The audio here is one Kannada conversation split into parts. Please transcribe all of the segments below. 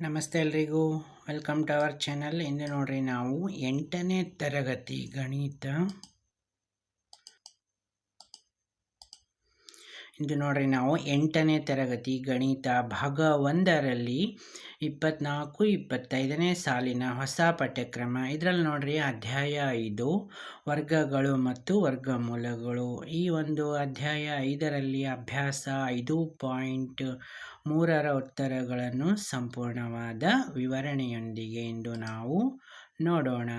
ನಮಸ್ತೆ ಎಲ್ರಿಗೂ. Welcome to our channel. ಇಂದು ನೋಡ್ರಿ ನಾವು ಎಂಟನೇ ತರಗತಿ ಗಣಿತ ಇಂದು ನೋಡ್ರಿ ನಾವು ಎಂಟನೇ ತರಗತಿ ಗಣಿತ ಭಾಗ ಒಂದರಲ್ಲಿ ಇಪ್ಪತ್ನಾಲ್ಕು, ಇಪ್ಪತ್ತೈದನೇ ಸಾಲಿನ ಹೊಸ ಪಠ್ಯಕ್ರಮ. ಇದರಲ್ಲಿ ನೋಡ್ರಿ ಅಧ್ಯಾಯ ಐದು, ವರ್ಗಗಳು ಮತ್ತು ವರ್ಗಮೂಲಗಳು. ಈ ಒಂದು ಅಧ್ಯಾಯ ಐದರಲ್ಲಿ ಅಭ್ಯಾಸ ಐದು ಪಾಯಿಂಟ್ ಮೂರರ ಉತ್ತರಗಳನ್ನು ಸಂಪೂರ್ಣವಾದ ವಿವರಣೆಯೊಂದಿಗೆ ಇಂದು ನಾವು ನೋಡೋಣ.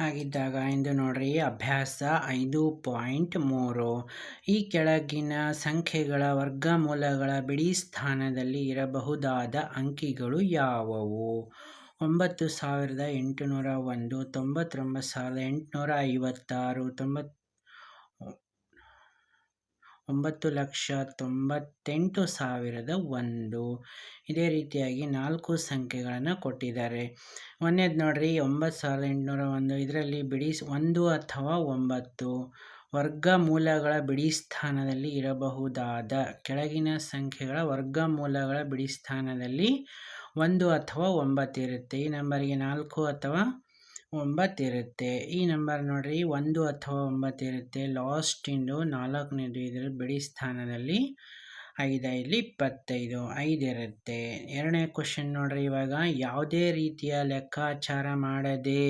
ಹಾಗಿದ್ದಾಗ ಇಂದು ನೋಡ್ರಿ ಅಭ್ಯಾಸ ಐದು ಪಾಯಿಂಟ್ ಮೂರು. ಈ ಕೆಳಗಿನ ಸಂಖ್ಯೆಗಳ ವರ್ಗಮೂಲಗಳ ಬಿಡಿ ಸ್ಥಾನದಲ್ಲಿ ಇರಬಹುದಾದ ಅಂಕಿಗಳು ಯಾವುವು? ಒಂಬತ್ತು ಸಾವಿರದ ಎಂಟುನೂರ ಒಂದು, ತೊಂಬತ್ತೊಂಬತ್ತು ಸಾವಿರದ ಎಂಟುನೂರ ಐವತ್ತಾರು, ತೊಂಬತ್ತು ಒಂಬತ್ತು ಲಕ್ಷ ತೊಂಬತ್ತೆಂಟು ಸಾವಿರದ ಒಂದು. ಇದೇ ರೀತಿಯಾಗಿ ನಾಲ್ಕು ಸಂಖ್ಯೆಗಳನ್ನು ಕೊಟ್ಟಿದ್ದಾರೆ. ಒಂದೇದು ನೋಡಿರಿ, ಒಂಬತ್ತು ಸಾವಿರದ ಎಂಟುನೂರ ಒಂದು. ಇದರಲ್ಲಿ ಬಿಡಿ ಒಂದು ಅಥವಾ ಒಂಬತ್ತು ವರ್ಗಮೂಲಗಳ ಬಿಡಿ ಸ್ಥಾನದಲ್ಲಿ ಇರಬಹುದಾದ ಕೆಳಗಿನ ಸಂಖ್ಯೆಗಳ ವರ್ಗಮೂಲಗಳ ಬಿಡಿ ಸ್ಥಾನದಲ್ಲಿ ಒಂದು ಅಥವಾ ಒಂಬತ್ತು ಇರುತ್ತೆ. ಈ ನಂಬರಿಗೆ ನಾಲ್ಕು ಅಥವಾ ಒಂಬತ್ತು ಇರುತ್ತೆ ಈ ನಂಬರ್ ನೋಡ್ರಿ, ಒಂದು ಅಥವಾ ಒಂಬತ್ತಿರುತ್ತೆ ಲಾಸ್ಟ್ ಇಂದು ನಾಲ್ಕನೇದು ಇದರ ಬಿಡಿ ಸ್ಥಾನದಲ್ಲಿ ಐದೈದು, ಇಪ್ಪತ್ತೈದು ಐದಿರುತ್ತೆ ಎರಡನೇ ಕ್ವಶನ್ ನೋಡ್ರಿ, ಇವಾಗ ಯಾವುದೇ ರೀತಿಯ ಲೆಕ್ಕಾಚಾರ ಮಾಡದೆ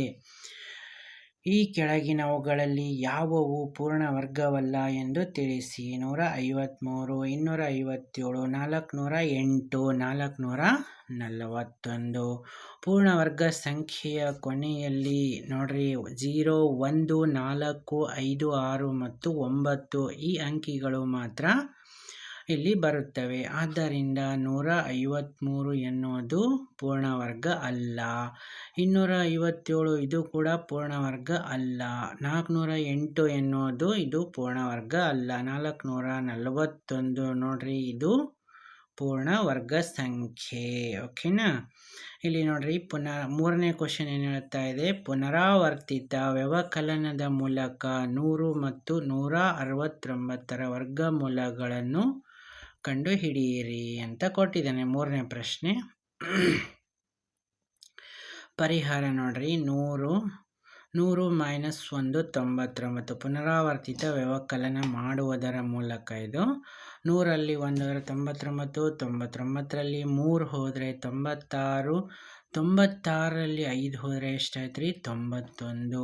ಈ ಕೆಳಗಿನವುಗಳಲ್ಲಿ ಯಾವುವು ಪೂರ್ಣ ವರ್ಗವಲ್ಲ ಎಂದು ತಿಳಿಸಿ. ನೂರ ಐವತ್ತ್ಮೂರು ಇನ್ನೂರ ಐವತ್ತೇಳು, ನಾಲ್ಕುನೂರ ಎಂಟು, ನಾಲ್ಕುನೂರ ನಲವತ್ತೊಂದು. ಪೂರ್ಣ ವರ್ಗ ಸಂಖ್ಯೆಯ ಕೊನೆಯಲ್ಲಿ ನೋಡ್ರಿ, ಜೀರೋ, ಒಂದು, ನಾಲ್ಕು, ಐದು, ಆರು ಮತ್ತು ಒಂಬತ್ತು ಈ ಅಂಕಿಗಳು ಮಾತ್ರ ಇಲ್ಲಿ ಬರುತ್ತವೆ. ಆದ್ದರಿಂದ ನೂರ ಐವತ್ತ್ಮೂರು ಎನ್ನುವುದು ಪೂರ್ಣವರ್ಗ ಅಲ್ಲ. ಇನ್ನೂರ ಐವತ್ತೇಳು ಇದು ಕೂಡ ಪೂರ್ಣವರ್ಗ ಅಲ್ಲ. ನಾಲ್ಕುನೂರ ಎಂಟು ಎನ್ನುವುದು ಇದು ಪೂರ್ಣವರ್ಗ ಅಲ್ಲ. ನಾಲ್ಕುನೂರ ನಲವತ್ತೊಂದು ನೋಡ್ರಿ, ಇದು ಪೂರ್ಣ ವರ್ಗ ಸಂಖ್ಯೆ ಓಕೆನಾ ಇಲ್ಲಿ ನೋಡ್ರಿ ಪುನಃ ಮೂರನೇ ಕ್ವಶನ್ ಏನು ಹೇಳ್ತಾ ಇದೆ? ಪುನರಾವರ್ತಿತ ವ್ಯವಕಲನದ ಮೂಲಕ ನೂರು ಮತ್ತು ನೂರ ಅರವತ್ತೊಂಬತ್ತರ ವರ್ಗಮೂಲಗಳನ್ನು ಕಂಡು ಹಿಡಿಯಿರಿ ಅಂತ ಕೊಟ್ಟಿದ್ದಾನೆ ಮೂರನೇ ಪ್ರಶ್ನೆ. ಪರಿಹಾರ ನೋಡ್ರಿ, ನೂರು ನೂರು ಮೈನಸ್ ಒಂದು ತೊಂಬತ್ತೊಂಬತ್ತು. ಪುನರಾವರ್ತಿತ ವ್ಯವಕಲನ ಮಾಡುವುದರ ಮೂಲಕ ಇದು ನೂರಲ್ಲಿ ಒಂದು ತೊಂಬತ್ತೊಂಬತ್ತು, ತೊಂಬತ್ತೊಂಬತ್ತರಲ್ಲಿ ಮೂರು ಹೋದರೆ ತೊಂಬತ್ತಾರು, ತೊಂಬತ್ತಾರರಲ್ಲಿ ಐದು ಹೋದರೆ ಎಷ್ಟಾಯ್ತು ರೀ ತೊಂಬತ್ತೊಂದು,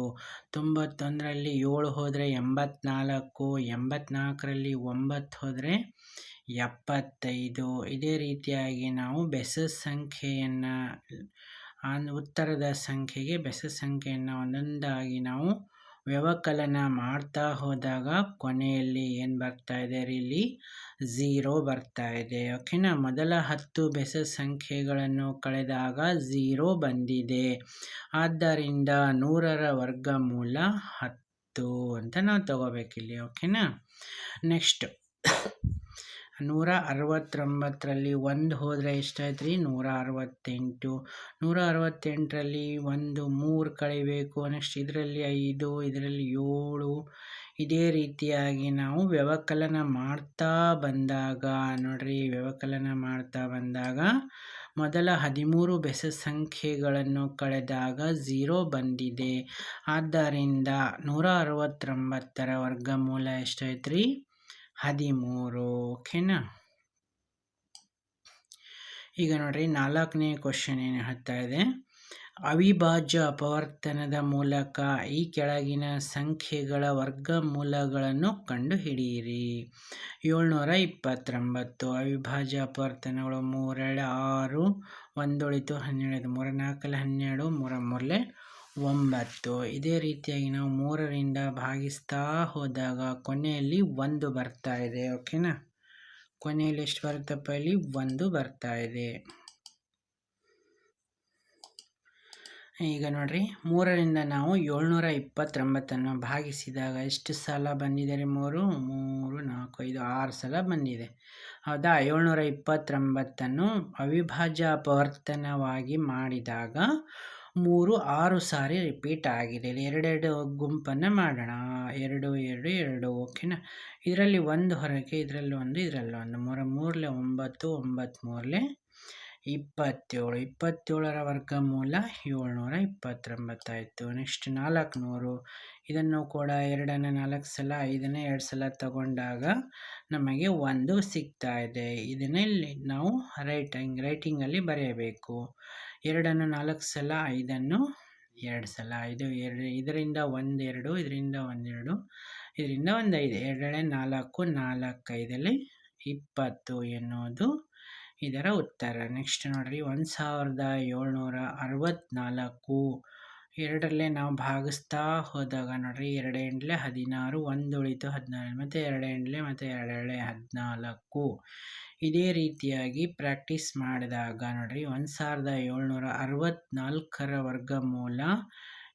ತೊಂಬತ್ತೊಂದರಲ್ಲಿ ಏಳು ಹೋದರೆ ಎಂಬತ್ನಾಲ್ಕು, ಎಂಬತ್ನಾಲ್ಕರಲ್ಲಿ ಒಂಬತ್ತು ಹೋದರೆ ಎಪ್ಪತ್ತೈದು. ಇದೇ ರೀತಿಯಾಗಿ ನಾವು ಬೆಸ ಸಂಖ್ಯೆಯನ್ನು ಉತ್ತರದ ಸಂಖ್ಯೆಗೆ ಬೆಸ ಸಂಖ್ಯೆಯನ್ನು ಒಂದೊಂದಾಗಿ ನಾವು ವ್ಯವಕಲನ ಮಾಡ್ತಾ ಹೋದಾಗ ಕೊನೆಯಲ್ಲಿ ಏನು ಬರ್ತಾ ಇದೆ ಇಲ್ಲಿ ಝೀರೋ ಬರ್ತಾ ಇದೆ. ಓಕೆನಾ ಮೊದಲ ಹತ್ತು ಬೆಸ ಸಂಖ್ಯೆಗಳನ್ನು ಕಳೆದಾಗ ಝೀರೋ ಬಂದಿದೆ. ಆದ್ದರಿಂದ ನೂರರ ವರ್ಗಮೂಲ ಹತ್ತು ಅಂತ ನಾವು ತಗೋಬೇಕಿಲ್ಲಿ. ಓಕೆನಾ ನೆಕ್ಸ್ಟ್ ನೂರ ಅರವತ್ತೊಂಬತ್ತರಲ್ಲಿ ಒಂದು ಹೋದರೆ ಎಷ್ಟಾಯ್ತು ರೀ ನೂರ ಅರವತ್ತೆಂಟು ನೂರ ಅರವತ್ತೆಂಟರಲ್ಲಿ ಒಂದು, ಮೂರು ಕಳಿಬೇಕು ನೆಕ್ಸ್ಟ್ ಇದರಲ್ಲಿ ಐದು, ಇದರಲ್ಲಿ ಏಳು. ಇದೇ ರೀತಿಯಾಗಿ ನಾವು ವ್ಯವಕಲನ ಮಾಡ್ತಾ ಬಂದಾಗ, ನೋಡ್ರಿ ವ್ಯವಕಲನ ಮಾಡ್ತಾ ಬಂದಾಗ, ಮೊದಲ ಹದಿಮೂರು ಬೆಸ ಸಂಖ್ಯೆಗಳನ್ನು ಕಳೆದಾಗ ಝೀರೋ ಬಂದಿದೆ. ಆದ್ದರಿಂದ ನೂರ ಅರವತ್ತೊಂಬತ್ತರ ವರ್ಗಮೂಲ ಎಷ್ಟಾಯ್ತು ರೀ ಹದಿಮೂರು, ಓಕೆನಾ? ಈಗ ನೋಡ್ರಿ, ನಾಲ್ಕನೇ ಕ್ವಶನ್ ಏನು ಹೇಳ್ತಾ ಇದೆ? ಅವಿಭಾಜ್ಯ ಅಪವರ್ತನದ ಮೂಲಕ ಈ ಕೆಳಗಿನ ಸಂಖ್ಯೆಗಳ ವರ್ಗಮೂಲಗಳನ್ನು ಕಂಡುಹಿಡಿಯಿರಿ. ಏಳ್ನೂರ ಇಪ್ಪತ್ತೊಂಬತ್ತು, ಅವಿಭಾಜ್ಯ ಅಪವರ್ತನಗಳು ಮೂರೆರಡು ಆರು, ಒಂದೊಳಿತು ಹನ್ನೆರಡು ಮೂರ ನಾಲ್ಕಲ್ಲಿ ಹನ್ನೆರಡು ಮೂರ ಮೂರಲೆ ಒಂಬತ್ತು. ಇದೇ ರೀತಿಯಾಗಿ ನಾವು ಮೂರರಿಂದ ಭಾಗಿಸ್ತಾ ಹೋದಾಗ ಕೊನೆಯಲ್ಲಿ ಒಂದು ಬರ್ತಾ ಇದೆ, ಓಕೆನಾ? ಕೊನೆಯಲ್ಲಿ ಎಷ್ಟು ಬರುತ್ತಪ್ಪ ಇಲ್ಲಿ ಒಂದು ಬರ್ತಾ ಇದೆ. ಈಗ ನೋಡ್ರಿ, ಮೂರರಿಂದ ನಾವು ಏಳ್ನೂರ ಇಪ್ಪತ್ತೊಂಬತ್ತನ್ನು ಭಾಗಿಸಿದಾಗ ಎಷ್ಟು ಸಲ ಬಂದಿದೆ ರೀ ಮೂರು? ಮೂರು, ನಾಲ್ಕು, ಐದು, ಆರು ಸಲ ಬಂದಿದೆ. ಹೌದಾ? ಏಳ್ನೂರ ಇಪ್ಪತ್ತೊಂಬತ್ತನ್ನು ಅವಿಭಾಜ್ಯ ಅಪವರ್ತನವಾಗಿ ಮಾಡಿದಾಗ ಮೂರು ಆರು ಸಾರಿ ರಿಪೀಟ್ ಆಗಿದೆ. ಇಲ್ಲಿ ಎರಡೆರಡು ಗುಂಪನ್ನು ಮಾಡೋಣ. ಎರಡು ಎರಡು ಎರಡು. ಓಕೆನಾ ಇದರಲ್ಲಿ ಒಂದು ಹೊರಗೆ, ಇದರಲ್ಲಿ ಒಂದು ಇದರಲ್ಲಿ ಒಂದು. ಮೂರ, ಮೂರಲೆ ಒಂಬತ್ತು ಒಂಬತ್ತು ಮೂರಲೆ ಇಪ್ಪತ್ತೇಳು, ಇಪ್ಪತ್ತೇಳರ ವರ್ಗಮೂಲ ಏಳ್ನೂರ ಇಪ್ಪತ್ತೊಂಬತ್ತಾಯಿತು. ನೆಕ್ಸ್ಟ್ ನಾಲ್ಕುನೂರು. ಇದನ್ನು ಕೂಡ ಎರಡನೇ ನಾಲ್ಕು ಸಲ, ಐದನೇ ಎರಡು ಸಲ ತಗೊಂಡಾಗ ನಮಗೆ ಒಂದು ಸಿಗ್ತಾ ಇದೆ. ಇದನ್ನಲ್ಲಿ ನಾವು ರೈಟಿಂಗ್, ರೈಟಿಂಗಲ್ಲಿ ಬರೆಯಬೇಕು. ಎರಡನ್ನು ನಾಲ್ಕು ಸಲ, ಐದನ್ನು ಎರಡು ಸಲ. ಐದು ಎರಡು, ಇದರಿಂದ ಒಂದೆರಡು ಇದರಿಂದ ಒಂದೆರಡು, ಇದರಿಂದ ಒಂದು ಐದು ಎರಡನೇ ನಾಲ್ಕು ನಾಲ್ಕೈದಲ್ಲಿ ಇಪ್ಪತ್ತು ಎನ್ನುವುದು ಇದರ ಉತ್ತರ. ನೆಕ್ಸ್ಟ್ ನೋಡ್ರಿ ಒಂದು ಸಾವಿರದ ಏಳ್ನೂರ ಅರವತ್ತ್ನಾಲ್ಕು ಎರಡರಲ್ಲೇ ನಾವು ಭಾಗಿಸ್ತಾ ಹೋದಾಗ ನೋಡ್ರಿ ಎರಡು ಎಂಟ್ಲೆ ಹದಿನಾರು ಒಂದು ಉಳಿತು ಹದಿನಾರು, ಮತ್ತು ಎರಡು ಎಂಟ್ಲೆ ಮತ್ತು ಎರಡೆರಡೆ ಹದಿನಾಲ್ಕು. ಇದೇ ರೀತಿಯಾಗಿ ಪ್ರಾಕ್ಟೀಸ್ ಮಾಡಿದಾಗ ನೋಡ್ರಿ ಒಂದು ಸಾವಿರದ ಏಳ್ನೂರ ಅರವತ್ತ್ನಾಲ್ಕರ ವರ್ಗಮೂಲ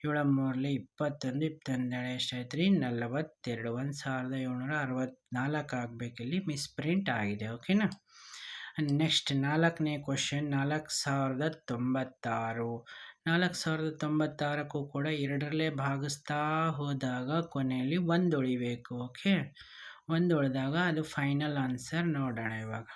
ಏಳು ಮೂರಲೆ ಇಪ್ಪತ್ತೊಂದು ಇಪ್ಪತ್ತೊಂದೆರಡು ಎಷ್ಟಾಯ್ತು ರೀ ನಲವತ್ತೆರಡು. ಒಂದು ಸಾವಿರದ ಏಳ್ನೂರ ಅರವತ್ತ್ನಾಲ್ಕು ಆಗಬೇಕಿಲ್ಲಿ ಮಿಸ್ಪ್ರಿಂಟ್ ಆಗಿದೆ, ಓಕೆನಾ? ನೆಕ್ಸ್ಟ್ ನಾಲ್ಕನೇ ಕ್ವಶನ್ ನಾಲ್ಕು ಸಾವಿರದ ತೊಂಬತ್ತಾರು. ನಾಲ್ಕು ಸಾವಿರದ ತೊಂಬತ್ತಾರಕ್ಕೂ ಕೂಡ ಎರಡರಲ್ಲೇ ಭಾಗಿಸ್ತಾ ಹೋದಾಗ ಕೊನೆಯಲ್ಲಿ ಒಂದು ಉಳಿಬೇಕು ಓಕೆ ಒಂದು ಉಳಿದಾಗ ಅದು ಫೈನಲ್ ಆನ್ಸರ್ ನೋಡೋಣ ಇವಾಗ.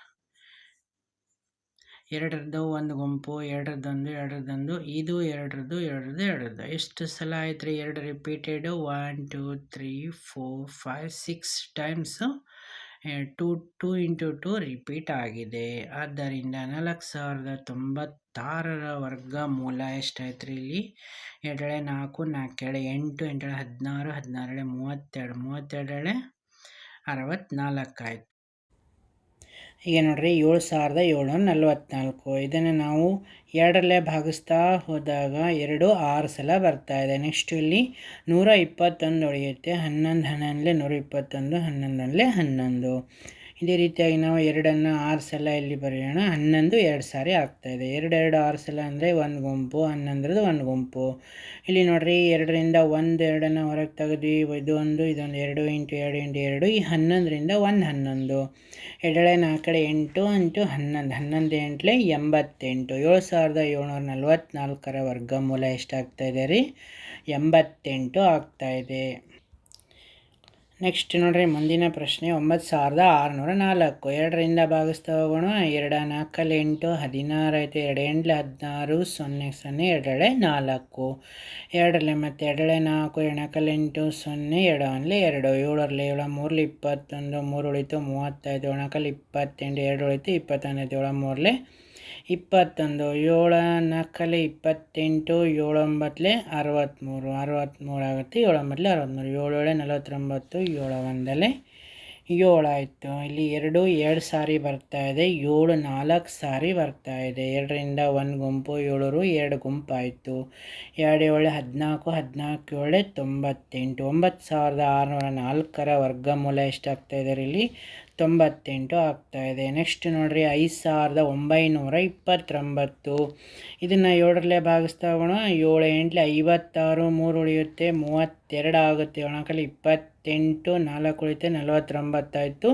ಎರಡರದ್ದು ಒಂದು ಗುಂಪು ಎರಡರದ್ದೊಂದು ಎರಡರದ್ದೊಂದು ಇದು, ಎರಡರದ್ದು ಎರಡರದ್ದು ಎರಡರದ್ದು. ಎಷ್ಟು ಸಲ ಆಯ್ತು ರೀ ಎರಡು repeated one two three four five six times two two into two repeat ಆಗಿದೆ. ಆದ್ದರಿಂದ ನಾಲ್ಕು ಸಾವಿರದ ತೊಂಬತ್ತಾರರ ವರ್ಗ ಮೂಲ ಎಷ್ಟಾಯ್ತು ರೀ ಇಲ್ಲಿ? ಎರಡಳೆ ನಾಲ್ಕು, ನಾಲ್ಕೇಳೆ ಎಂಟು, ಎಂಟೆಳೆ ಹದಿನಾರು, ಹದಿನಾರಳೆ ಮೂವತ್ತೆರಡು, ಮೂವತ್ತೆರಡಳೆ ಅರವತ್ತ್ನಾಲ್ಕು ಆಯ್ತು. ಈಗ ನೋಡಿರಿ ಏಳು ಸಾವಿರದ ಏಳ್ನೂರ ನಲ್ವತ್ನಾಲ್ಕು. ಇದನ್ನು ನಾವು ಎರಡರಲ್ಲೇ ಭಾಗಿಸ್ತಾ ಹೋದಾಗ ಎರಡು ಆರು ಸಲ ಬರ್ತಾ ಇದೆ. ನೆಕ್ಸ್ಟ್ ಇಲ್ಲಿ ನೂರ ಇಪ್ಪತ್ತೊಂದು ಉಳಿಯುತ್ತೆ ಹನ್ನೊಂದು ಹನ್ನೊಂದಲೇ ನೂರ ಇಪ್ಪತ್ತೊಂದು, ಹನ್ನೊಂದರಲ್ಲೇ ಹನ್ನೊಂದು. ಇದೇ ರೀತಿಯಾಗಿ ನಾವು ಎರಡನ್ನು ಆರು ಸಲ ಇಲ್ಲಿ ಬರೆಯೋಣ. ಹನ್ನೊಂದು ಎರಡು ಸಾರಿ ಆಗ್ತಾಯಿದೆ ಎರಡು ಎರಡು ಆರು ಸಲ ಅಂದರೆ ಒಂದು ಗುಂಪು, ಹನ್ನೊಂದರದ್ದು ಒಂದು ಗುಂಪು. ಇಲ್ಲಿ ನೋಡಿರಿ, ಎರಡರಿಂದ ಒಂದು ಎರಡನ್ನು ಹೊರಗೆ ತೆಗೆದು ಇದು ಒಂದು ಇದೊಂದು, ಎರಡು ಇಂಟು ಎರಡು ಇಂಟು ಎರಡು, ಈ ಹನ್ನೊಂದರಿಂದ ಒಂದು ಹನ್ನೊಂದು. ಎರಡಳೆ ನಾಲ್ಕಡೆ ಎಂಟು ಇಂಟು ಹನ್ನೊಂದು ಹನ್ನೊಂದು ಎಂಟ್ಲೆ ಎಂಬತ್ತೆಂಟು. ಏಳು ಸಾವಿರದ ಏಳ್ನೂರ ನಲ್ವತ್ನಾಲ್ಕರ ವರ್ಗಮೂಲ ಎಷ್ಟಾಗ್ತಾಯಿದೆ ರೀ? ಎಂಬತ್ತೆಂಟು ಆಗ್ತಾಯಿದೆ ನೆಕ್ಸ್ಟ್ ನೋಡ್ರಿ, ಮುಂದಿನ ಪ್ರಶ್ನೆ ಒಂಬತ್ತು ಸಾವಿರದ ಆರುನೂರ ನಾಲ್ಕು. ಎರಡರಿಂದ ಭಾಗಿಸ್ತಾ ಹೋಗೋಣ ಎರಡು, ನಾಲ್ಕಲ್ಲಿ ಎಂಟು, ಹದಿನಾರು ಐತೆ. ಎರಡು, ಎಂಟ್ಲೆ ಹದಿನಾರು, ಸೊನ್ನೆ ಸೊನ್ನೆ, ಎರಡಳೆ ನಾಲ್ಕು. ಎರಡರಲ್ಲಿ ಮತ್ತು ಎರಡಳೆ ನಾಲ್ಕು ಎರಡು ನಾಲ್ಕಲ್ಲಿ ಎಂಟು, ಸೊನ್ನೆ, ಎರಡು ಅಲ್ಲೇ ಎರಡು. ಏಳರಲ್ಲಿ ಏಳು ಮೂರಲ್ಲಿ ಇಪ್ಪತ್ತೊಂದು, ಮೂರು ಉಳಿತು ಮೂವತ್ತೈದು ಒಣಕಲ್ಲಿ ಇಪ್ಪತ್ತೆಂಟು ಎರಡು ಉಳಿತು ಇಪ್ಪತ್ತೊಂದೈದು ಏಳು ಮೂರಲೆ ಇಪ್ಪತ್ತೊಂದು ಏಳು ನಾಲ್ಕಲ್ಲಿ ಇಪ್ಪತ್ತೆಂಟು, ಏಳೊಂಬತ್ತಲೆ ಅರವತ್ತ್ಮೂರು ಅರವತ್ತ್ಮೂರು ಆಗುತ್ತೆ, ಏಳೊಂಬತ್ತಲೆ ಅರವತ್ತ್ಮೂರು ಏಳು ಏಳು ನಲವತ್ತೊಂಬತ್ತು ಏಳು ಒಂದಲೆ ಏಳಾಯಿತು ಇಲ್ಲಿ ಎರಡು ಎರಡು ಸಾರಿ ಬರ್ತಾ ಇದೆ, ಏಳು, ನಾಲ್ಕು ಸಾರಿ ಬರ್ತಾ ಇದೆ. ಎರಡರಿಂದ ಒಂದು ಗುಂಪು, ಏಳರು, ಎರಡು ಗುಂಪಾಯಿತು ಎರಡು, ಏಳು, ಹದಿನಾಲ್ಕು ಹದಿನಾಲ್ಕು, ಏಳು, ತೊಂಬತ್ತೆಂಟು, ಒಂಬತ್ತು ಸಾವಿರದ ಆರುನೂರ ನಾಲ್ಕರ ವರ್ಗಮೂಲ ಎಷ್ಟಾಗ್ತಾ ಇದೆ ಇಲ್ಲಿ? ತೊಂಬತ್ತೆಂಟು ಇದೆ. ನೆಕ್ಸ್ಟ್ ನೋಡಿರಿ, ಐದು ಸಾವಿರದ ಒಂಬೈನೂರ ಇಪ್ಪತ್ತೊಂಬತ್ತು. ಇದನ್ನು ಏಳರಲ್ಲೇ ಭಾಗಿಸ್ತಾ ಹೋಗೋಣ. ಏಳು ಎಂಟ್ಲೆ ಐವತ್ತಾರು, ಮೂರು ಉಳಿಯುತ್ತೆ ಮೂವತ್ತೆರಡು ಆಗುತ್ತೆ. ಒಣಕಲ್ಲಿ ಇಪ್ಪತ್ತೆಂಟು, ನಾಲ್ಕು ಉಳಿತೆ ನಲವತ್ತೊಂಬತ್ತಾಯಿತು.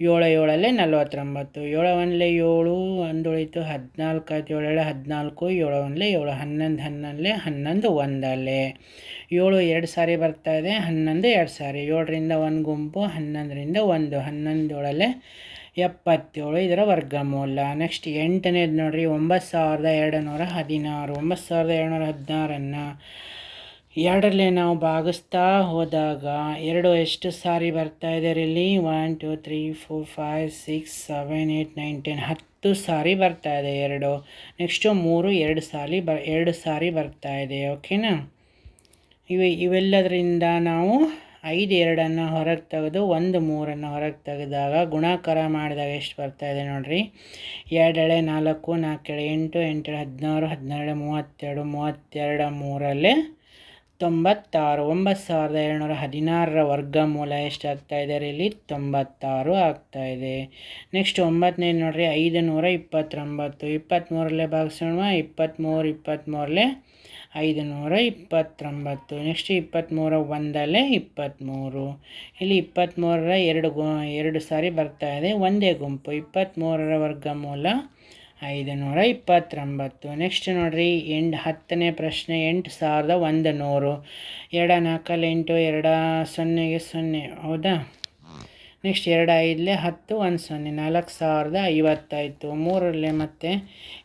ಏಳು, ಏಳಲ್ಲೇ ನಲವತ್ತೊಂಬತ್ತು. ಏಳು ಒಂದಲೇ ಏಳು, ಒಂದು ಉಳಿತು ಹದಿನಾಲ್ಕು ಆಯ್ತು. ಏಳೇಳೆ ಹದಿನಾಲ್ಕು, ಏಳು ಒಂದಲೇ ಏಳು, ಹನ್ನೊಂದು, ಹನ್ನೊಂದಲೇ ಹನ್ನೊಂದು ಒಂದಲ್ಲೇ. ಏಳು, ಎರಡು ಸಾರಿ ಬರ್ತಾ ಇದೆ. ಹನ್ನೊಂದು, ಎರಡು ಸಾರಿ. ಏಳರಿಂದ ಒಂದು ಗುಂಪು, ಹನ್ನೊಂದರಿಂದ ಒಂದು, ಹನ್ನೊಂದು ಏಳಲ್ಲೇ ಎಪ್ಪತ್ತೇಳು ಇದರ ವರ್ಗಮೂಲ. ನೆಕ್ಸ್ಟ್ ಎಂಟನೇದು ನೋಡಿರಿ. ಒಂಬತ್ತು ಸಾವಿರದ ಎರಡು ನೂರ ಹದಿನಾರು. ಒಂಬತ್ತು ಸಾವಿರದ ಎರಡು ನೂರ ಹದಿನಾರನ್ನು ಎರಡರಲ್ಲೇ ನಾವು ಭಾಗಿಸ್ತಾ ಹೋದಾಗ ಎರಡು ಎಷ್ಟು ಸಾರಿ ಬರ್ತಾ ಇದೆ ಇಲ್ಲಿ one two three four five six seven eight nine ten ಹತ್ತು ಸಾರಿ ಬರ್ತಾ ಇದೆ ಎರಡು. ನೆಕ್ಸ್ಟು ಮೂರು ಎರಡು ಸಾರಿ ಬ ಎರಡು ಸಾರಿ ಬರ್ತಾ ಇದೆ ಓಕೆನಾ ಇವೆ, ಇವೆಲ್ಲದರಿಂದ ನಾವು ಐದು ಎರಡನ್ನು ಹೊರಗೆ ತೆಗೆದು ಒಂದು ಮೂರನ್ನು ಹೊರಗೆ ತೆಗೆದಾಗ ಗುಣಾಕಾರ ಮಾಡಿದಾಗ ಎಷ್ಟು ಬರ್ತಾ ಇದೆ ನೋಡಿರಿ? ಎರಡೆಳೆ ನಾಲ್ಕು ನಾಲ್ಕೆಳೆ ಎಂಟು, ಎಂಟೆಳೆ ಹದಿನಾರು ಹದಿನೇಳು ಮೂವತ್ತೆರಡು ಮೂವತ್ತೆರಡು, ಮೂರಲ್ಲೇ ತೊಂಬತ್ತಾರು, ಒಂಬತ್ತು ಸಾವಿರದ ಏಳ್ನೂರ ಹದಿನಾರರ ವರ್ಗಮೂಲ ಎಷ್ಟಾಗ್ತಾಯಿದೆ ಇಲ್ಲಿ ತೊಂಬತ್ತಾರು ಇದೆ. ನೆಕ್ಸ್ಟ್ ಒಂಬತ್ತನೇ ನೋಡಿರಿ ಐದು ನೂರ ಇಪ್ಪತ್ತೊಂಬತ್ತು ಇಪ್ಪತ್ತ್ಮೂರಲ್ಲೇ ಭಾಗಿಸೋಣ ಇಪ್ಪತ್ತ್ಮೂರು ಇಪ್ಪತ್ತ್ಮೂರಲ್ಲೇ ಐದು ನೂರ ಇಪ್ಪತ್ತೊಂಬತ್ತು. ನೆಕ್ಸ್ಟ್ ಇಪ್ಪತ್ತ್ಮೂರ ಒಂದಲ್ಲೇ ಇಪ್ಪತ್ತ್ಮೂರು ಇಲ್ಲಿ ಇಪ್ಪತ್ತ್ಮೂರರ ಎರಡು ಗು, ಎರಡು ಸಾರಿ ಬರ್ತಾ ಇದೆ. ಒಂದೇ ಗುಂಪು ಇಪ್ಪತ್ತ್ಮೂರರ ವರ್ಗಮೂಲ ಐದು ನೂರ ಇಪ್ಪತ್ತೊಂಬತ್ತು. ನೆಕ್ಸ್ಟ್ ನೋಡಿರಿ ಎಂಟು ಹತ್ತನೇ ಪ್ರಶ್ನೆ, ಎಂಟು ಸಾವಿರದ ಒಂದು ನೂರು. ಎರಡು ನಾಲ್ಕಲ್ಲಿ ಎಂಟು ಎರಡು ಸೊನ್ನೆಗೆ ಸೊನ್ನೆ, ಹೌದಾ? ನೆಕ್ಸ್ಟ್ ಎರಡು ಐದಲೆ ಹತ್ತು, ಒಂದು ಸೊನ್ನೆ, ನಾಲ್ಕು ಸಾವಿರದ ಐವತ್ತಾಯಿತು ಮೂರಲ್ಲೇ ಮತ್ತು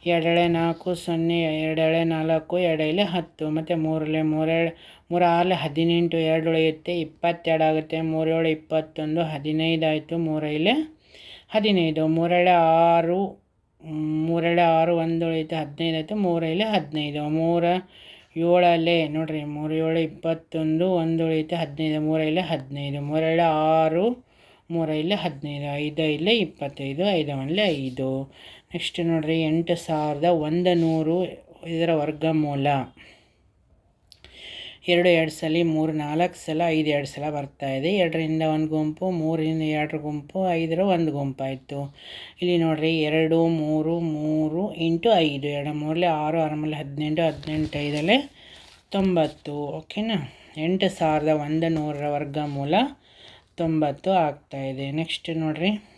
ಎರಡೆಳೆ ನಾಲ್ಕು, ಸೊನ್ನೆ, ಎರಡೆಳೆ ನಾಲ್ಕು, ಎರಡೈಲೆ ಹತ್ತು, ಮತ್ತು ಮೂರಲೆ ಮೂರೆರಡು ಮೂರು ಆರಲೆ ಹದಿನೆಂಟು ಎರಡು ಉಳಿಯುತ್ತೆ ಇಪ್ಪತ್ತೆರಡು ಆಗುತ್ತೆ ಮೂರೇಳು ಇಪ್ಪತ್ತೊಂದು, ಹದಿನೈದು ಆಯಿತು, ಮೂರೈಲೆ ಹದಿನೈದು ಮೂರೆಳೆ ಆರು ಮೂರೆಳೆ ಆರು ಒಂದು ಐತೆ, ಹದಿನೈದು ಆಯಿತು ಮೂರೈಲೆ ಹದಿನೈದು. ಮೂರ, ಏಳಲ್ಲೇ, ನೋಡಿರಿ, ಮೂರು, ಏಳು, ಇಪ್ಪತ್ತೊಂದು ಒಂದು ಐತೆ, ಹದಿನೈದು. ಮೂರೈಲೆ ಹದಿನೈದು. ಮೂರೆಳೆ ಆರು ಮೂರೈಲೆ ಹದಿನೈದು. ಐದು ಐಲೆ ಇಪ್ಪತ್ತೈದು ಐದು ಒಂದಲೇ ಐದು. ನೆಕ್ಸ್ಟ್ ನೋಡಿರಿ, ಎಂಟು ಸಾವಿರದ ಒಂದು ನೂರು ಇದರ ವರ್ಗಮೂಲ. ಎರಡು ಎರಡು ಸಲ, ಮೂರು ನಾಲ್ಕು ಸಲ, ಐದು ಎರಡು ಸಲ ಬರ್ತಾ ಇದೆ. ಎರಡರಿಂದ ಒಂದು ಗುಂಪು, ಮೂರರಿಂದ ಎರಡು ಗುಂಪು, ಐದರ ಒಂದು ಗುಂಪಾಯಿತು ಇಲ್ಲಿ ನೋಡಿರಿ, ಎರಡು, ಮೂರು ಮೂರು ಇಂಟು ಐದು. ಎರಡು ಮೂರಲೆ ಆರು ಆರು ಮೂರಲೆ ಹದಿನೆಂಟು ಹದಿನೆಂಟು ಐದಲ್ಲೇ ತೊಂಬತ್ತು. ಓಕೆನಾ? ಎಂಟು ಸಾವಿರದ ಒಂದು ನೂರರ ವರ್ಗಮೂಲ ತೊಂಬತ್ತು ಆಗ್ತಾಯಿದೆ ನೆಕ್ಸ್ಟ್ ನೋಡಿರಿ.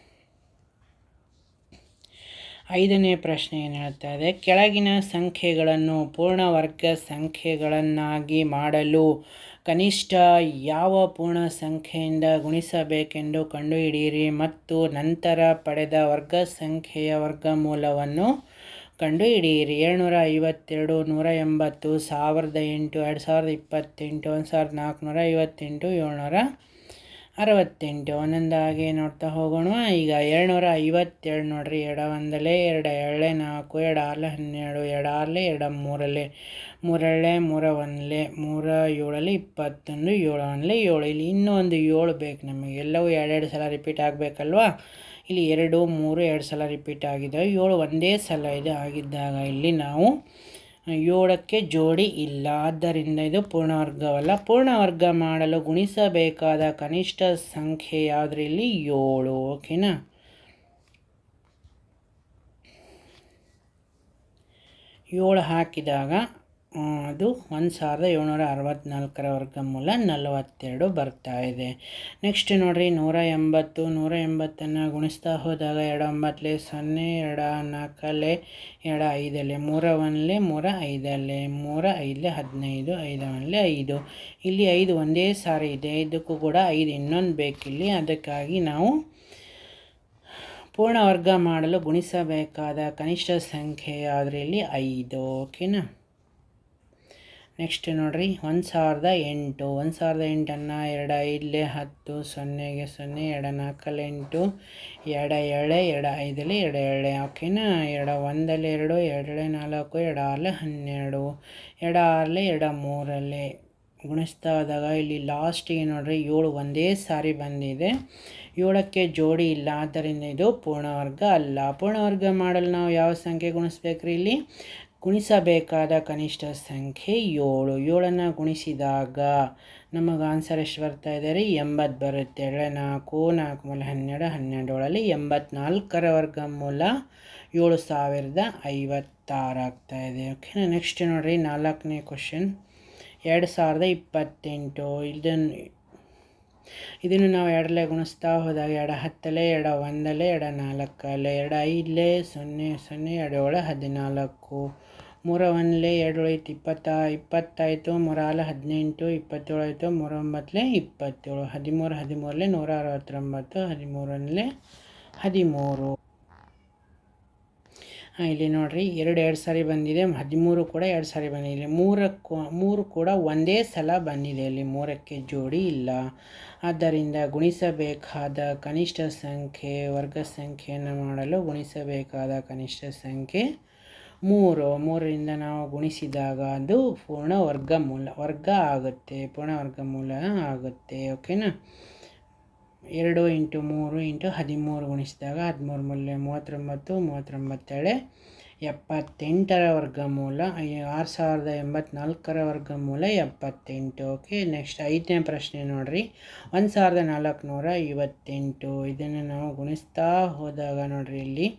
ಐದನೇ ಪ್ರಶ್ನೆ ಏನು ಹೇಳ್ತಾ ಇದೆ? ಕೆಳಗಿನ ಸಂಖ್ಯೆಗಳನ್ನು ಪೂರ್ಣವರ್ಗ ಸಂಖ್ಯೆಗಳನ್ನಾಗಿ ಮಾಡಲು ಕನಿಷ್ಠ ಯಾವ ಪೂರ್ಣ ಸಂಖ್ಯೆಯಿಂದ ಗುಣಿಸಬೇಕೆಂದು ಕಂಡುಹಿಡಿಯಿರಿ ಮತ್ತು ನಂತರ ಪಡೆದ ವರ್ಗ ಸಂಖ್ಯೆಯ ವರ್ಗಮೂಲವನ್ನು ಕಂಡುಹಿಡಿಯಿರಿ. ಏಳ್ನೂರ ಐವತ್ತೆರಡು ನೂರ ಎಂಬತ್ತು ಸಾವಿರದ ಎಂಟು, ಎರಡು ಸಾವಿರದ ಇಪ್ಪತ್ತೆಂಟು, ಒಂದು ಸಾವಿರದ ನಾಲ್ಕುನೂರ ಐವತ್ತೆಂಟು ಏಳ್ನೂರ ಅರವತ್ತೆಂಟು. ಒಂದೊಂದಾಗಿ ನೋಡ್ತಾ ಹೋಗೋಣ. ಈಗ ಎರಡುನೂರ ಐವತ್ತೇಳು ನೋಡ್ರಿ. ಎಡ ಒಂದಲೆ ಎರಡು ಎಳ್ಳೆ ನಾಲ್ಕು ಎರಡು ಆರ್ಲೆ ಹನ್ನೆರಡು ಎರಡು ಆರ್ಲೆ ಎರಡು ಮೂರಲೆ ಮೂರಳೆ ಮೂರ ಒಂದಲೆ ಮೂರ ಏಳಲ್ಲಿ ಇಪ್ಪತ್ತೊಂದು ಏಳು ಒಂದಲೆ ಏಳು. ಇಲ್ಲಿ ಇನ್ನೂ ಒಂದು ಏಳು ಬೇಕು ನಮಗೆ. ಎಲ್ಲವೂ ಎರಡೆರಡು ಸಲ ರಿಪೀಟ್ ಆಗಬೇಕಲ್ವಾ? ಇಲ್ಲಿ ಎರಡು, ಮೂರು, ಎರಡು ಸಲ ರಿಪೀಟ್ ಆಗಿದೆ ಏಳು ಒಂದೇ ಸಲ ಇದೆ ಆಗಿದ್ದಾಗ ಇಲ್ಲಿ ನಾವು ಏಳಕ್ಕೆ ಜೋಡಿ ಇಲ್ಲ. ಆದ್ದರಿಂದ ಇದು ಪೂರ್ಣವರ್ಗವಲ್ಲ ಪೂರ್ಣವರ್ಗ ಮಾಡಲು ಗುಣಿಸಬೇಕಾದ ಕನಿಷ್ಠ ಸಂಖ್ಯೆ ಯಾವುದ್ರ ಇಲ್ಲಿ ಏಳು, ಓಕೆನಾ? ಏಳು ಹಾಕಿದಾಗ ಅದು ಒಂದು ಸಾವಿರದ ಏಳ್ನೂರ ಅರವತ್ತ್ನಾಲ್ಕರ ವರ್ಗಮೂಲ ನಲವತ್ತೆರಡು ಬರ್ತಾ ಇದೆ. ನೆಕ್ಸ್ಟ್ ನೋಡಿರಿ, ನೂರ ಎಂಬತ್ತು, ನೂರ ಎಂಬತ್ತನ್ನು ಗುಣಿಸ್ತಾ ಹೋದಾಗ ಎರಡು ಒಂಬತ್ತಲೆ, ಸೊನ್ನೆ ಎರಡು ನಾಲ್ಕಲೆ ಎರಡು ಐದಲೆ, ಮೂರ ಒಂದಲೆ, ಮೂರ ಐದಲೆ ಮೂರ ಐದಲೆ, ಹದಿನೈದು, ಐದು ಒಂದಲೆ, ಐದು. ಇಲ್ಲಿ ಐದು ಒಂದೇ ಸಾರಿ ಇದೆ, ಇದಕ್ಕೂ ಕೂಡ ಐದು ಇನ್ನೊಂದು ಬೇಕಿಲ್ಲಿ. ಅದಕ್ಕಾಗಿ ನಾವು ಪೂರ್ಣ ವರ್ಗ ಮಾಡಲು ಗುಣಿಸಬೇಕಾದ ಕನಿಷ್ಠ ಸಂಖ್ಯೆ ಆದರೆ ಇಲ್ಲಿ ಐದು, ಓಕೆನಾ? ನೆಕ್ಸ್ಟ್ ನೋಡಿರಿ, ಒಂದು ಸಾವಿರದ ಎಂಟು. ಒಂದು ಸಾವಿರದ ಎಂಟನ್ನು ಎರಡು ಐದಲೆ ಹತ್ತು, ಸೊನ್ನೆಗೆ ಸೊನ್ನೆ, ಎರಡು ನಾಲ್ಕಲ್ಲಿ ಎಂಟು, ಎರಡು ಏಳೆ, ಎರಡು ಐದಲ್ಲಿ ಎರಡು ಏಳೆ. ಓಕೆನಾ? ಎರಡು ಒಂದಲ್ಲಿ ಎರಡು, ಎರಡೇ ನಾಲ್ಕು, ಎರಡು ಆರಲೆ ಹನ್ನೆರಡು, ಎರಡು ಆರಲೆ ಎರಡು ಮೂರಲ್ಲಿ. ಗುಣಿಸ್ತಾ ಹೋದಾಗ ಇಲ್ಲಿ ಲಾಸ್ಟಿಗೆ ನೋಡಿರಿ, ಏಳು ಒಂದೇ ಸಾರಿ ಬಂದಿದೆ. ಏಳಕ್ಕೆ ಜೋಡಿ ಇಲ್ಲ, ಆದ್ದರಿಂದ ಇದು ಪೂರ್ಣವರ್ಗ ಅಲ್ಲ. ಪೂರ್ಣವರ್ಗ ಮಾಡಲು ನಾವು ಯಾವ ಸಂಖ್ಯೆ ಗುಣಿಸ್ಬೇಕ್ರಿ ಇಲ್ಲಿ? ಗುಣಿಸಬೇಕಾದ ಕನಿಷ್ಠ ಸಂಖ್ಯೆ ಏಳು. ಏಳನ್ನು ಗುಣಿಸಿದಾಗ ನಮಗೆ ಆನ್ಸರ್ ಎಷ್ಟು ಬರ್ತಾ ಇದೆ ರೀ? ಎಂಬತ್ತು ಬರುತ್ತೆ. ಎರಡು ನಾಲ್ಕು ನಾಲ್ಕು ಮೂಲ ಹನ್ನೆರಡು ಹನ್ನೆರಡು ಏಳಲ್ಲಿ ಎಂಬತ್ನಾಲ್ಕರ ವರ್ಗ ಮೂಲ ಏಳು ಸಾವಿರದ ಐವತ್ತಾರು ಇದೆ. ಓಕೆನಾ ನೆಕ್ಸ್ಟ್ ನೋಡಿರಿ, ನಾಲ್ಕನೇ ಕ್ವಶನ್ ಎರಡು ಸಾವಿರದ ಇಪ್ಪತ್ತೆಂಟು. ಇದನ್ನು ಇದನ್ನು ನಾವು ಎರಡಲೇ ಗುಣಿಸ್ತಾ ಹೋದಾಗ, ಎರಡು ಹತ್ತಲೆ ಎರಡು ಒಂದಲೆ ಎರಡು ನಾಲ್ಕಲೆ ಎರಡು ಐದಲೇ ಸೊನ್ನೆ ಸೊನ್ನೆ, ಎರಡು ಏಳು, ಹದಿನಾಲ್ಕು. ಮೂರ ಒಂದ್ಲೆ ಎರಡು ಹೋಯ್ತು ಇಪ್ಪತ್ತ ಇಪ್ಪತ್ತಾಯಿತು ಮೂರಾಲ ಹದಿನೆಂಟು ಇಪ್ಪತ್ತೇಳು ಆಯಿತು ಮೂರೊಂಬತ್ತಲೆ ಇಪ್ಪತ್ತೇಳು, ಹದಿಮೂರು ಹದಿಮೂರಲೆ ನೂರ ಅರವತ್ತೊಂಬತ್ತು ಹದಿಮೂರನೇ ಹದಿಮೂರು. ಹಾಂ ಇಲ್ಲಿ ನೋಡಿರಿ, ಎರಡು ಎರಡು ಸಾರಿ ಬಂದಿದೆ, ಹದಿಮೂರು ಕೂಡ ಎರಡು ಸಾರಿ ಬಂದಿದೆ. ಮೂರಕ್ಕೂ, ಮೂರು ಕೂಡ ಒಂದೇ ಸಲ ಬಂದಿದೆ. ಇಲ್ಲಿ ಮೂರಕ್ಕೆ ಜೋಡಿ ಇಲ್ಲ. ಆದ್ದರಿಂದ ಗುಣಿಸಬೇಕಾದ ಕನಿಷ್ಠ ಸಂಖ್ಯೆ, ವರ್ಗ ಸಂಖ್ಯೆಯನ್ನು ಮಾಡಲು ಗುಣಿಸಬೇಕಾದ ಕನಿಷ್ಠ ಸಂಖ್ಯೆ ಮೂರು, ಮೂರರಿಂದ ನಾವು ಗುಣಿಸಿದಾಗ ಅದು ಪೂರ್ಣ ವರ್ಗಮೂಲ ವರ್ಗ ಆಗುತ್ತೆ ಪೂರ್ಣ ವರ್ಗಮೂಲ ಆಗುತ್ತೆ ಓಕೆನಾ ಎರಡು ಇಂಟು ಮೂರು ಇಂಟು ಹದಿಮೂರು ಗುಣಿಸಿದಾಗ ಹದಿಮೂರು ಮೂಲ ಮೂವತ್ತೊಂಬತ್ತು, ಮೂವತ್ತೊಂಬತ್ತೇಳೆ ಎಪ್ಪತ್ತೆಂಟರ ವರ್ಗಮೂಲ ಆರು ಸಾವಿರದ ಎಂಬತ್ನಾಲ್ಕರ ವರ್ಗಮೂಲ ಎಪ್ಪತ್ತೆಂಟು ಓಕೆ ನೆಕ್ಸ್ಟ್ ಐದನೇ ಪ್ರಶ್ನೆ ನೋಡಿರಿ. ಒಂದು ಸಾವಿರದ ನಾಲ್ಕುನೂರ ಇವತ್ತೆಂಟು ಇದನ್ನು ನಾವು ಗುಣಿಸ್ತಾ ಹೋದಾಗ ನೋಡಿರಿ ಇಲ್ಲಿ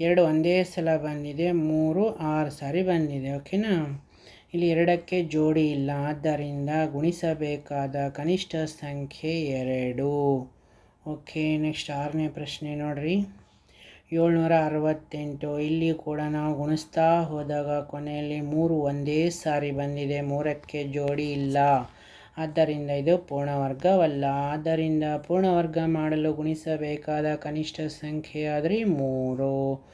ಎರಡು ಒಂದೇ ಸಲ ಬಂದಿದೆ, ಮೂರು ಆರು ಸಾರಿ ಬಂದಿದೆ, ಓಕೆನಾ? ಇಲ್ಲಿ ಎರಡಕ್ಕೆ ಜೋಡಿ ಇಲ್ಲ, ಆದ್ದರಿಂದ ಗುಣಿಸಬೇಕಾದ ಕನಿಷ್ಠ ಸಂಖ್ಯೆ ಎರಡು. ಓಕೆ, ನೆಕ್ಸ್ಟ್ ಆರನೇ ಪ್ರಶ್ನೆ ನೋಡಿರಿ. ಏಳ್ನೂರ ಅರವತ್ತೆಂಟು, ಇಲ್ಲಿ ಕೂಡ ನಾವು ಗುಣಿಸ್ತಾ ಹೋದಾಗ ಕೊನೆಯಲ್ಲಿ ಮೂರು ಒಂದೇ ಸಾರಿ ಬಂದಿದೆ, ಮೂರಕ್ಕೆ ಜೋಡಿ ಇಲ್ಲ. ಆದ್ದರಿಂದ ಇದು ಪೂರ್ಣವರ್ಗವಲ್ಲ. ಆದ್ದರಿಂದ ಪೂರ್ಣವರ್ಗ ಮಾಡಲು ಗುಣಿಸಬೇಕಾದ ಕನಿಷ್ಠ ಸಂಖ್ಯೆ ಆದರೆ ಮೂರು.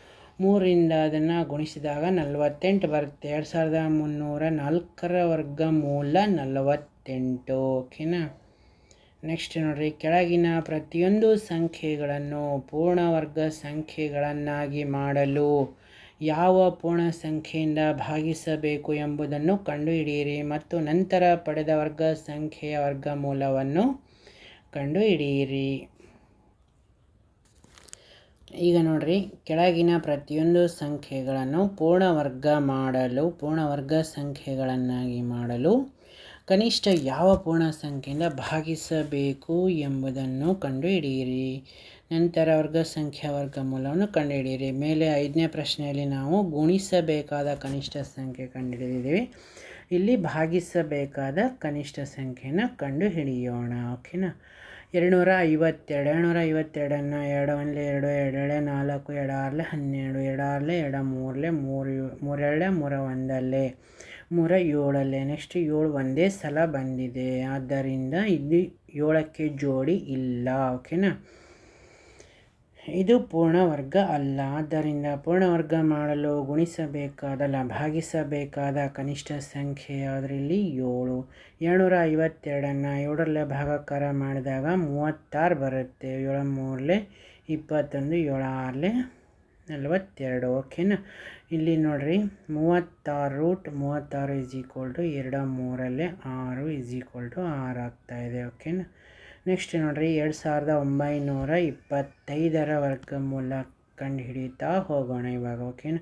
ಮೂರಿಂದ ಅದನ್ನು ಗುಣಿಸಿದಾಗ ನಲವತ್ತೆಂಟು ಬರುತ್ತೆ. ಎರಡು ಸಾವಿರದ ಮುನ್ನೂರ ನಾಲ್ಕರ ವರ್ಗಮೂಲ ನಲವತ್ತೆಂಟು. ಓಕೆನಾ? ನೆಕ್ಸ್ಟ್ ನೋಡಿರಿ. ಕೆಳಗಿನ ಪ್ರತಿಯೊಂದು ಸಂಖ್ಯೆಗಳನ್ನು ಪೂರ್ಣವರ್ಗ ಸಂಖ್ಯೆಗಳನ್ನಾಗಿ ಮಾಡಲು ಯಾವ ಪೂರ್ಣ ಸಂಖ್ಯೆಯಿಂದ ಭಾಗಿಸಬೇಕು ಎಂಬುದನ್ನು ಕಂಡುಹಿಡಿಯಿರಿ ಮತ್ತು ನಂತರ ಪಡೆದ ವರ್ಗ ಸಂಖ್ಯೆಯ ವರ್ಗಮೂಲವನ್ನು ಕಂಡುಹಿಡಿಯಿರಿ. ಈಗ ನೋಡ್ರಿ, ಕೆಳಗಿನ ಪ್ರತಿಯೊಂದು ಸಂಖ್ಯೆಗಳನ್ನು ಪೂರ್ಣ ವರ್ಗ ಮಾಡಲು, ಪೂರ್ಣ ವರ್ಗ ಸಂಖ್ಯೆಗಳನ್ನಾಗಿ ಮಾಡಲು ಕನಿಷ್ಠ ಯಾವ ಪೂರ್ಣ ಸಂಖ್ಯೆಯಿಂದ ಭಾಗಿಸಬೇಕು ಎಂಬುದನ್ನು ಕಂಡುಹಿಡಿಯಿರಿ. ನಂತರ ವರ್ಗ ಸಂಖ್ಯಾ ವರ್ಗಮೂಲವನ್ನು ಕಂಡುಹಿಡಿಯಿರಿ. ಮೇಲೆ ಐದನೇ ಪ್ರಶ್ನೆಯಲ್ಲಿ ನಾವು ಗುಣಿಸಬೇಕಾದ ಕನಿಷ್ಠ ಸಂಖ್ಯೆ ಕಂಡುಹಿಡಿದಿದ್ದೀವಿ. ಇಲ್ಲಿ ಭಾಗಿಸಬೇಕಾದ ಕನಿಷ್ಠ ಸಂಖ್ಯೆಯನ್ನು ಕಂಡುಹಿಡಿಯೋಣ. ಓಕೆನಾ? ಎರಡುನೂರ ಐವತ್ತೆರಡು, ಎರಡುನೂರ ಐವತ್ತೆರಡನ್ನು ಎರಡು ಒಂದಲೆ ಎರಡು ಎರಡೆರಡೆ ನಾಲ್ಕು, ಎರಡು, ಆರಲೆ, ಹನ್ನೆರಡು, ಎರಡು, ಆರಲೆ, ಎರಡು, ಮೂರಲೆ, ಮೂರು ಮೂರೆರಡೆ ಮೂರ ಒಂದಲ್ಲೇ ಮೂರ ಏಳಲ್ಲೇ ನೆಕ್ಸ್ಟ್ ಏಳು ಒಂದೇ ಸಲ ಬಂದಿದೆ. ಆದ್ದರಿಂದ ಇಲ್ಲಿ ಏಳಕ್ಕೆ ಜೋಡಿ ಇಲ್ಲ. ಓಕೆನಾ? ಇದು ಪೂರ್ಣವರ್ಗ ಅಲ್ಲ. ಆದ್ದರಿಂದ ಪೂರ್ಣವರ್ಗ ಮಾಡಲು ಗುಣಿಸಬೇಕಾದಲ್ಲ ಭಾಗಿಸಬೇಕಾದ ಕನಿಷ್ಠ ಸಂಖ್ಯೆ ಅದರಲ್ಲಿ ಏಳು. ಏಳ್ನೂರ ಐವತ್ತೆರಡನ್ನು ಏಳರಲ್ಲೇ ಭಾಗಾಕಾರ ಮಾಡಿದಾಗ ಮೂವತ್ತಾರು ಬರುತ್ತೆ. ಏಳು ಮೂರಲೆ ಇಪ್ಪತ್ತೊಂದು ಏಳು ನಲವತ್ತೆರಡು. ಓಕೆನಾ? ಇಲ್ಲಿ ನೋಡಿರಿ, ಮೂವತ್ತಾರು ರೂಟ್ ಮೂವತ್ತಾರು ಇಸ್ ಈಕ್ವಲ್ ಟು ಎರಡು ಮೂರಲ್ಲೇ ಆರು ಇಸ್ ಈಕ್ವಲ್ ಟು ಆರು ಆಗ್ತಾಯಿದೆ ಓಕೆನಾ? ನೆಕ್ಸ್ಟ್ ನೋಡಿರಿ, ಎರಡು ಸಾವಿರದ ಒಂಬೈನೂರ ಇಪ್ಪತ್ತೈದರ ವರ್ಗಮೂಲ ಕಂಡು ಹಿಡಿತಾ ಹೋಗೋಣ ಇವಾಗ ಓಕೆನಾ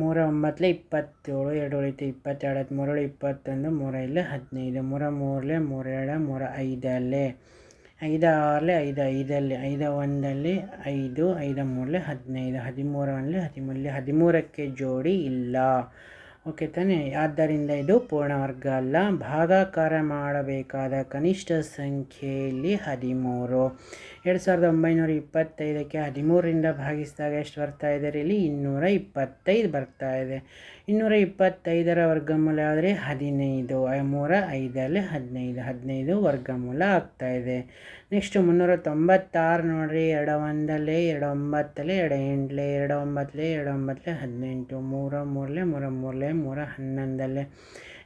ಮೂರ ಒಂಬತ್ತಲೆ ಇಪ್ಪತ್ತೇಳು ಎರಡು ಉಳಿತು ಇಪ್ಪತ್ತೆರಡು ಹತ್ತು ಮೂರೇಳು ಇಪ್ಪತ್ತೊಂದು ಮೂರ ಇಲ್ಲೇ ಹದಿನೈದು, ಮೂರ ಮೂರಲೆ ಮೂರೆರಡು, ಮೂರ ಐದಲ್ಲೇ ಐದು ಆರಲೆ ಐದು ಐದಲ್ಲಿ ಐದು ಒಂದಲ್ಲಿ ಐದು ಐದು ಮೂರಲೆ ಹದಿನೈದು ಹದಿಮೂರ ಹದಿಮೂರಲ್ಲಿ ಹದಿಮೂರಲೆ ಹದಿಮೂರಕ್ಕೆ ಜೋಡಿ ಇಲ್ಲ. ಓಕೆ ತಾನೇ ಆದ್ದರಿಂದ ಇದು ಪೂರ್ಣವರ್ಗ ಅಲ್ಲ. ಭಾಗಾಕಾರ ಮಾಡಬೇಕಾದ ಕನಿಷ್ಠ ಸಂಖ್ಯೆಯಲ್ಲಿ ಹದಿಮೂರು. ಎರಡು ಸಾವಿರದ ಒಂಬೈನೂರ ಇಪ್ಪತ್ತೈದಕ್ಕೆ ಹದಿಮೂರರಿಂದ ಭಾಗಿಸಿದಾಗ ಎಷ್ಟು ಬರ್ತಾ ಇದೆ ಇಲ್ಲಿ ಇನ್ನೂರ ಇಪ್ಪತ್ತೈದು ಬರ್ತಾ ಇದೆ. ಇನ್ನೂರ ಇಪ್ಪತ್ತೈದರ ವರ್ಗಮೂಲ ಆದರೆ ಹದಿನೈದು ಮೂರ ಐದರಲ್ಲಿ ಹದಿನೈದು ಹದಿನೈದು ವರ್ಗಮೂಲ ಆಗ್ತಾ ಇದೆ. ನೆಕ್ಸ್ಟ್ ಮುನ್ನೂರ ತೊಂಬತ್ತಾರು ನೋಡಿರಿ, ಎರಡು ಒಂದಲ್ಲೇ, ಎರಡು ಒಂಬತ್ತಲ್ಲಿ, ಎರಡು ಎಂಟಲೆ, ಎರಡು ಒಂಬತ್ತಲೆ ಎರಡು ಒಂಬತ್ತಲೆ ಹದಿನೆಂಟು, ಮೂರ ಮೂರಲೆ ಮೂರ ಮೂರಲೆ ಮೂರ ಹನ್ನೊಂದಲ್ಲೇ.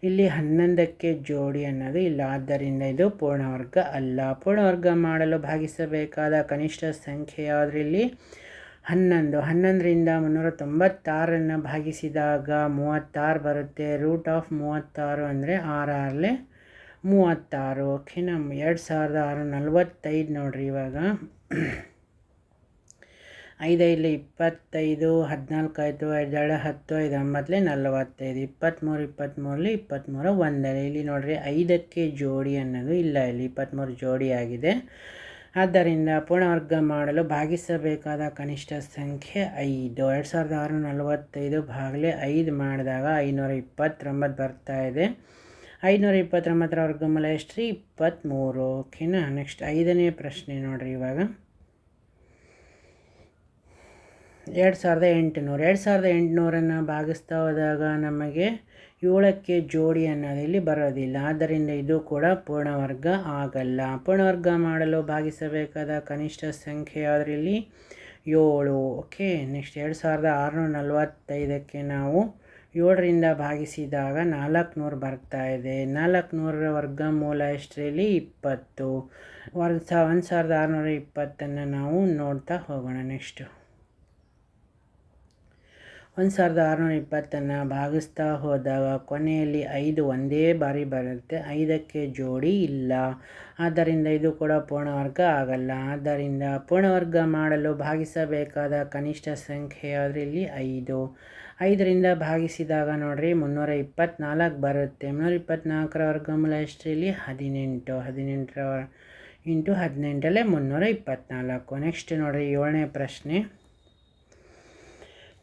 ಇಲ್ಲಿ ಹನ್ನೊಂದಕ್ಕೆ ಜೋಡಿ ಅನ್ನೋದು ಇಲ್ಲ. ಆದ್ದರಿಂದ ಇದು ಪೂರ್ಣವರ್ಗ ಅಲ್ಲ. ಪೂರ್ಣವರ್ಗ ಮಾಡಲು ಭಾಗಿಸಬೇಕಾದ ಕನಿಷ್ಠ ಸಂಖ್ಯೆ ಯಾವುದ್ರಲ್ಲಿ ಹನ್ನೊಂದು. ಹನ್ನೊಂದರಿಂದ ಮುನ್ನೂರ ತೊಂಬತ್ತಾರನ್ನು ಭಾಗಿಸಿದಾಗ ಮೂವತ್ತಾರು ಬರುತ್ತೆ. ರೂಟ್ ಆಫ್ ಮೂವತ್ತಾರು ಅಂದರೆ ಆರಾರಲೆ ಮೂವತ್ತಾರು. ಓಕೆ ನಮ್ಮ ಎರಡು ಸಾವಿರದ ಆರು ನಲ್ವತ್ತೈದು ನೋಡಿರಿ ಇವಾಗ. ಐದೈದು, ಇಪ್ಪತ್ತೈದು ಹದಿನಾಲ್ಕು ಆಯಿತು ಐದೇಳು ಹತ್ತು ಐದು ಒಂಬತ್ತಲೇ, ನಲವತ್ತೈದು ಇಪ್ಪತ್ತ್ಮೂರು ಇಪ್ಪತ್ತ್ಮೂರಲ್ಲಿ ಇಪ್ಪತ್ತ್ಮೂರು ಒಂದಲ್ಲಿ ಇಲ್ಲಿ ನೋಡಿರಿ, ಐದಕ್ಕೆ ಜೋಡಿ ಅನ್ನೋದು ಇಲ್ಲ. ಇಲ್ಲಿ ಇಪ್ಪತ್ತ್ಮೂರು ಜೋಡಿ ಆಗಿದೆ. ಆದ್ದರಿಂದ ಪೂರ್ಣವರ್ಗ ಮಾಡಲು ಭಾಗಿಸಬೇಕಾದ ಕನಿಷ್ಠ ಸಂಖ್ಯೆ ಐದು. ಎರಡು ಸಾವಿರದ ಆರು ನಲವತ್ತೈದು ಭಾಗಲೇ ಐದು ಮಾಡಿದಾಗ ಐನೂರ ಇಪ್ಪತ್ತೊಂಬತ್ತು ಬರ್ತಾ ಇದೆ. ಐನೂರ ಇಪ್ಪತ್ತೊಂಬತ್ತರ ವರ್ಗಮೂಲ ಎಷ್ಟು ರೀ ಇಪ್ಪತ್ತ್ಮೂರು ಓಕೆನಾ? ನೆಕ್ಸ್ಟ್ ಐದನೇ ಪ್ರಶ್ನೆ ನೋಡಿರಿ ಇವಾಗ. ಎರಡು ಸಾವಿರದ ಎಂಟುನೂರು. ಎರಡು ಸಾವಿರದ ಎಂಟುನೂರನ್ನು ಭಾಗಿಸ್ತಾ ಹೋದಾಗ ನಮಗೆ ಏಳಕ್ಕೆ ಜೋಡಿ ಅನ್ನೋದಿಲ್ಲಿ ಬರೋದಿಲ್ಲ. ಆದ್ದರಿಂದ ಇದು ಕೂಡ ಪೂರ್ಣವರ್ಗ ಆಗಲ್ಲ. ಪೂರ್ಣವರ್ಗ ಮಾಡಲು ಭಾಗಿಸಬೇಕಾದ ಕನಿಷ್ಠ ಸಂಖ್ಯೆ ಇಲ್ಲಿ ಏಳು. ಓಕೆ, ನೆಕ್ಸ್ಟ್ ಎರಡು ಸಾವಿರದ ಆರುನೂರ ನಲವತ್ತೈದಕ್ಕೆ ನಾವು ಏಳರಿಂದ ಭಾಗಿಸಿದಾಗ ನಾಲ್ಕುನೂರು ಬರ್ತಾ ಇದೆ. ನಾಲ್ಕುನೂರ ವರ್ಗ ಮೂಲ ಎಷ್ಟರಲ್ಲಿ? ಇಪ್ಪತ್ತು. ಒಂದು ಸಾವಿರದ ಆರುನೂರ ಇಪ್ಪತ್ತನ್ನು ನಾವು ನೋಡ್ತಾ ಹೋಗೋಣ ನೆಕ್ಸ್ಟು. ಒಂದು ಸಾವಿರದ ಆರುನೂರ ಇಪ್ಪತ್ತನ್ನು ಭಾಗಿಸ್ತಾ ಹೋದಾಗ ಕೊನೆಯಲ್ಲಿ ಐದು ಒಂದೇ ಬಾರಿ ಬರುತ್ತೆ, ಐದಕ್ಕೆ ಜೋಡಿ ಇಲ್ಲ. ಆದ್ದರಿಂದ ಇದು ಕೂಡ ಪೂರ್ಣವರ್ಗ ಆಗಲ್ಲ. ಆದ್ದರಿಂದ ಪೂರ್ಣವರ್ಗ ಮಾಡಲು ಭಾಗಿಸಬೇಕಾದ ಕನಿಷ್ಠ ಸಂಖ್ಯೆ ಅದರಲ್ಲಿ ಐದು. ಐದರಿಂದ ಭಾಗಿಸಿದಾಗ ನೋಡಿರಿ ಮುನ್ನೂರ ಇಪ್ಪತ್ತ್ನಾಲ್ಕು ಬರುತ್ತೆ. ಮುನ್ನೂರ ಇಪ್ಪತ್ತ್ನಾಲ್ಕರ ವರ್ಗಮೂಲ ಎಷ್ಟರಲ್ಲಿ ಹದಿನೆಂಟು. ಹದಿನೆಂಟರ ಇಂಟು ಹದಿನೆಂಟಲ್ಲೇ ಮುನ್ನೂರ ಇಪ್ಪತ್ತ್ನಾಲ್ಕು ನೆಕ್ಸ್ಟ್ ನೋಡಿರಿ, ಏಳನೇ ಪ್ರಶ್ನೆ.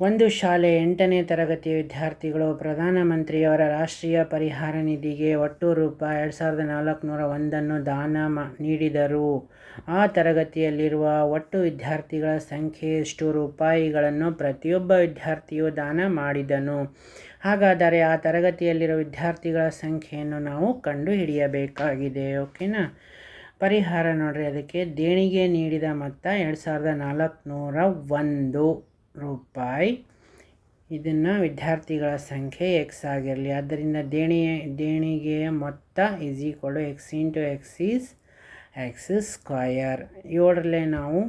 ಒಂದು ಶಾಲೆ ಎಂಟನೇ ತರಗತಿಯ ವಿದ್ಯಾರ್ಥಿಗಳು ಪ್ರಧಾನಮಂತ್ರಿಯವರ ರಾಷ್ಟ್ರೀಯ ಪರಿಹಾರ ನಿಧಿಗೆ ಒಟ್ಟು ರೂಪಾಯಿ ಎರಡು ಸಾವಿರದ ನಾಲ್ಕುನೂರ ಒಂದನ್ನು ದಾನ ನೀಡಿದರು. ಆ ತರಗತಿಯಲ್ಲಿರುವ ಒಟ್ಟು ವಿದ್ಯಾರ್ಥಿಗಳ ಸಂಖ್ಯೆ ಎಷ್ಟು ರೂಪಾಯಿಗಳನ್ನು ಪ್ರತಿಯೊಬ್ಬ ವಿದ್ಯಾರ್ಥಿಯು ದಾನ ಮಾಡಿದನು. ಹಾಗಾದರೆ ಆ ತರಗತಿಯಲ್ಲಿರುವ ವಿದ್ಯಾರ್ಥಿಗಳ ಸಂಖ್ಯೆಯನ್ನು ನಾವು ಕಂಡುಹಿಡಿಯಬೇಕಾಗಿದೆ, ಓಕೆನಾ? ಪರಿಹಾರ ನೋಡ್ರಿ, ಅದಕ್ಕೆ ದೇಣಿಗೆ ನೀಡಿದ ಮೊತ್ತ ಎರಡು ಸಾವಿರದ ನಾಲ್ಕುನೂರ ಒಂದು. ರೂಪಾಯಿ. ಇದನ್ನು ವಿದ್ಯಾರ್ಥಿಗಳ ಸಂಖ್ಯೆ ಎಕ್ಸ್ ಆಗಿರಲಿ. ಆದ್ದರಿಂದ ದೇಣಿಯ ದೇಣಿಗೆಯ ಮೊತ್ತ is equal X into X is X square ಏಳರಲ್ಲೇ ನಾವು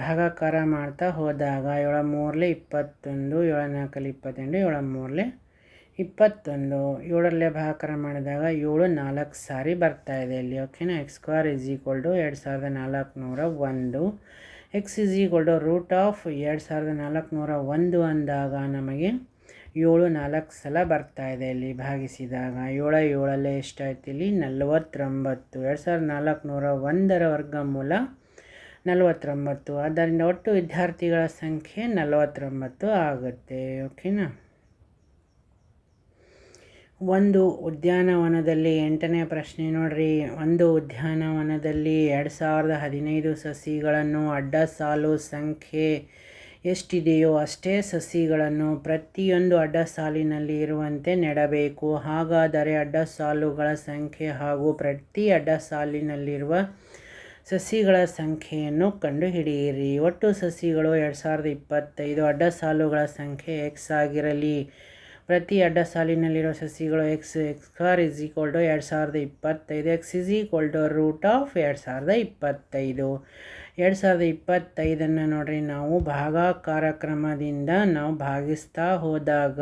ಭಾಗಾಕಾರ ಮಾಡ್ತಾ ಹೋದಾಗ ಏಳ ಮೂರಲೆ ಇಪ್ಪತ್ತೊಂದು ಏಳ ನಾಲ್ಕಲ್ಲಿ ಇಪ್ಪತ್ತೆಂಟು ಏಳ ಮೂರಲೆ ಇಪ್ಪತ್ತೊಂದು. ಏಳರಲ್ಲೇ ಭಾಗಾಕಾರ ಮಾಡಿದಾಗ ಏಳು ನಾಲ್ಕು ಸಾರಿ ಬರ್ತಾ ಇದೆ ಇಲ್ಲಿ. ಓಕೆನಾ X square is equal to ಎರಡು ಸಾವಿರದ ನಾಲ್ಕುನೂರ ಒಂದು. X is equal to root of ಎರಡು ಸಾವಿರದ ನಾಲ್ಕುನೂರ ಒಂದು ಅಂದಾಗ ನಮಗೆ ಏಳು ನಾಲ್ಕು ಸಲ ಬರ್ತಾ ಇದೆ. ಇಲ್ಲಿ ಭಾಗಿಸಿದಾಗ ಏಳ ಏಳಲ್ಲೇ ಎಷ್ಟಾಯ್ತು? ಇಲ್ಲಿ ನಲವತ್ತೊಂಬತ್ತು. ಎರಡು ಸಾವಿರದ ನಾಲ್ಕುನೂರ ಒಂದರ ವರ್ಗಮೂಲ ನಲವತ್ತೊಂಬತ್ತು. ಆದ್ದರಿಂದ ಒಟ್ಟು ವಿದ್ಯಾರ್ಥಿಗಳ ಸಂಖ್ಯೆ ನಲವತ್ತೊಂಬತ್ತು ಆಗುತ್ತೆ. ಓಕೆನಾ ಒಂದು ಉದ್ಯಾನವನದಲ್ಲಿ ಎಂಟನೇ ಪ್ರಶ್ನೆ ನೋಡ್ರಿ. ಒಂದು ಉದ್ಯಾನವನದಲ್ಲಿ ಎರಡು ಸಾವಿರದ ಹದಿನೈದು ಸಸಿಗಳನ್ನು ಅಡ್ಡ ಸಾಲು ಸಂಖ್ಯೆ ಎಷ್ಟಿದೆಯೋ ಅಷ್ಟೇ ಸಸಿಗಳನ್ನು ಪ್ರತಿಯೊಂದು ಅಡ್ಡ ಸಾಲಿನಲ್ಲಿ ಇರುವಂತೆ ನೆಡಬೇಕು. ಹಾಗಾದರೆ ಅಡ್ಡ ಸಾಲುಗಳ ಸಂಖ್ಯೆ ಹಾಗೂ ಪ್ರತಿ ಅಡ್ಡ ಸಾಲಿನಲ್ಲಿರುವ ಸಸಿಗಳ ಸಂಖ್ಯೆಯನ್ನು ಕಂಡುಹಿಡಿಯಿರಿ. ಒಟ್ಟು ಸಸಿಗಳು ಎರಡು ಸಾವಿರದ ಇಪ್ಪತ್ತೈದು ಅಡ್ಡ ಸಾಲುಗಳ ಸಂಖ್ಯೆ ಎಕ್ಸ್ ಆಗಿರಲಿ. ಪ್ರತಿ ಅಡ್ಡ ಸಾಲಿನಲ್ಲಿರುವ ಸಸಿಗಳು ಎಕ್ಸ್ ಎಕ್ಸ್ ಕಾರ್ ಇಸ್ ಈಕ್ವಲ್ ಟು ಎರಡು ಸಾವಿರದ ಇಪ್ಪತ್ತೈದು. X is equal to root of ಎರಡು ಸಾವಿರದ ಇಪ್ಪತ್ತೈದು. ಎರಡು ಸಾವಿರದ ಇಪ್ಪತ್ತೈದನ್ನು ನೋಡ್ರಿ, ನಾವು ಭಾಗಾಕಾರ ಕ್ರಮದಿಂದ ನಾವು ಭಾಗಿಸ್ತಾ ಹೋದಾಗ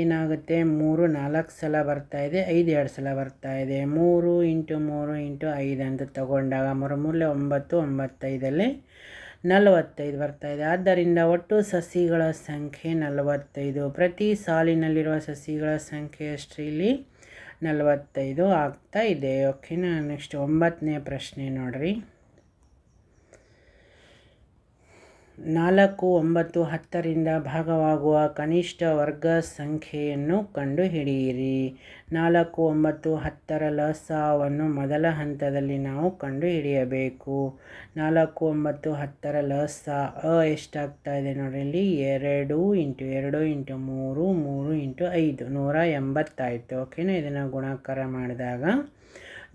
ಏನಾಗುತ್ತೆ? ಮೂರು, ನಾಲ್ಕು ಸಲ ಬರ್ತಾ ಇದೆ, ಐದು, ಎರಡು ಸಲ ಬರ್ತಾ ಇದೆ. ಮೂರು ಇಂಟು ಮೂರು ಇಂಟು ಐದು ಅಂತ ತಗೊಂಡಾಗ, ಮೂರು ಮೂರಲೆ ಒಂಬತ್ತು ಒಂಬತ್ತೈದಲ್ಲಿ ನಲವತ್ತೈದು ಬರ್ತಾ ಇದೆ. ಆದ್ದರಿಂದ ಒಟ್ಟು ಸಸಿಗಳ ಸಂಖ್ಯೆ ನಲವತ್ತೈದು. ಪ್ರತಿ ಸಾಲಿನಲ್ಲಿರುವ ಸಸಿಗಳ ಸಂಖ್ಯೆ ಅಷ್ಟು ಇಲ್ಲಿ ನಲವತ್ತೈದು ಆಗ್ತಾ ಇದೆ. ಓಕೆನಾ ನೆಕ್ಸ್ಟ್ ಒಂಬತ್ತನೇ ಪ್ರಶ್ನೆ ನೋಡ್ರಿ. ನಾಲ್ಕು ಒಂಬತ್ತು ಹತ್ತರಿಂದ ಭಾಗವಾಗುವ ಕನಿಷ್ಠ ವರ್ಗ ಸಂಖ್ಯೆಯನ್ನು ಕಂಡುಹಿಡಿಯಿರಿ. ನಾಲ್ಕು ಒಂಬತ್ತು ಹತ್ತರ ಲಸಾವನ್ನು ಮೊದಲ ಹಂತದಲ್ಲಿ ನಾವು ಕಂಡುಹಿಡಿಯಬೇಕು. ನಾಲ್ಕು ಒಂಬತ್ತು ಹತ್ತರ ಲಸ ಅ ಎಷ್ಟಾಗ್ತಾ ಇದೆ ನೋಡಿ ಇಲ್ಲಿ? ಎರಡು ಇಂಟು ಎರಡು ಇಂಟು ಮೂರು ಮೂರು ಇಂಟು ಐದು, ನೂರ ಎಂಬತ್ತಾಯಿತು. ಓಕೆನಾ? ಇದನ್ನು ಗುಣಾಕಾರ ಮಾಡಿದಾಗ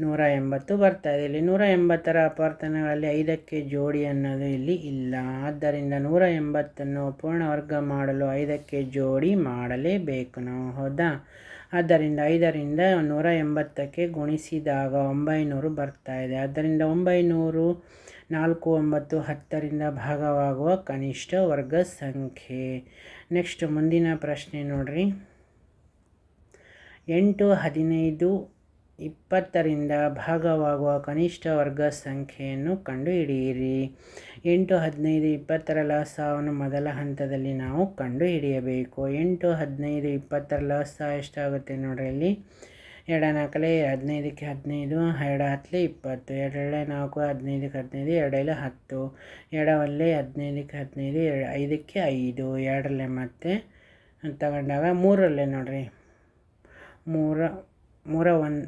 ನೂರ ಎಂಬತ್ತು ಬರ್ತಾ ಇದೆ. ಇಲ್ಲಿ ನೂರ ಎಂಬತ್ತರ ಅಪವರ್ತನಗಳಲ್ಲಿ ಐದಕ್ಕೆ ಜೋಡಿ ಅನ್ನೋದು ಇಲ್ಲಿ ಇಲ್ಲ. ಆದ್ದರಿಂದ ನೂರ ಎಂಬತ್ತನ್ನು ಪೂರ್ಣ ವರ್ಗ ಮಾಡಲು ಐದಕ್ಕೆ ಜೋಡಿ ಮಾಡಲೇಬೇಕು. ನಾವು ಹೌದಾ? ಆದ್ದರಿಂದ ಐದರಿಂದ ನೂರ ಎಂಬತ್ತಕ್ಕೆ ಗುಣಿಸಿದಾಗ ಒಂಬೈನೂರು ಬರ್ತಾ ಇದೆ. ಆದ್ದರಿಂದ ಒಂಬೈನೂರು ನಾಲ್ಕು ಒಂಬತ್ತು ಹತ್ತರಿಂದ ಭಾಗವಾಗುವ ಕನಿಷ್ಠ ವರ್ಗ ಸಂಖ್ಯೆ. ನೆಕ್ಸ್ಟ್ ಮುಂದಿನ ಪ್ರಶ್ನೆ ನೋಡ್ರಿ. ಎಂಟು ಹದಿನೈದು ಇಪ್ಪತ್ತರಿಂದ ಭಾಗವಾಗುವ ಕನಿಷ್ಠ ವರ್ಗ ಸಂಖ್ಯೆಯನ್ನು ಕಂಡುಹಿಡಿಯಿರಿ. ಎಂಟು ಹದಿನೈದು ಇಪ್ಪತ್ತರ ಲಾಸವನ್ನು ಮೊದಲ ಹಂತದಲ್ಲಿ ನಾವು ಕಂಡುಹಿಡಿಯಬೇಕು. ಎಂಟು ಹದಿನೈದು ಇಪ್ಪತ್ತರ ಲಾಸ ಎಷ್ಟಾಗುತ್ತೆ ನೋಡ್ರಿ ಅಲ್ಲಿ ಎರಡು ನಾಲ್ಕಲೆ ಹದಿನೈದಕ್ಕೆ ಹದಿನೈದು ಎರಡು ಹತ್ತಲೆ ಇಪ್ಪತ್ತು ಎರಡಳೆ ನಾಲ್ಕು, ಹದಿನೈದಕ್ಕೆ ಹದಿನೈದು ಎರಡಲ್ಲಿ ಹತ್ತು ಎರಡವಲ್ಲೇ ಹದಿನೈದಕ್ಕೆ ಹದಿನೈದು, ಎರಡು ಐದಕ್ಕೆ ಐದು ಎರಡರಲ್ಲೇ ಮತ್ತೆ ತಗೊಂಡಾಗ ಮೂರಲ್ಲೇ ನೋಡ್ರಿ. ಮೂರ ಮೂರ ಒಂದು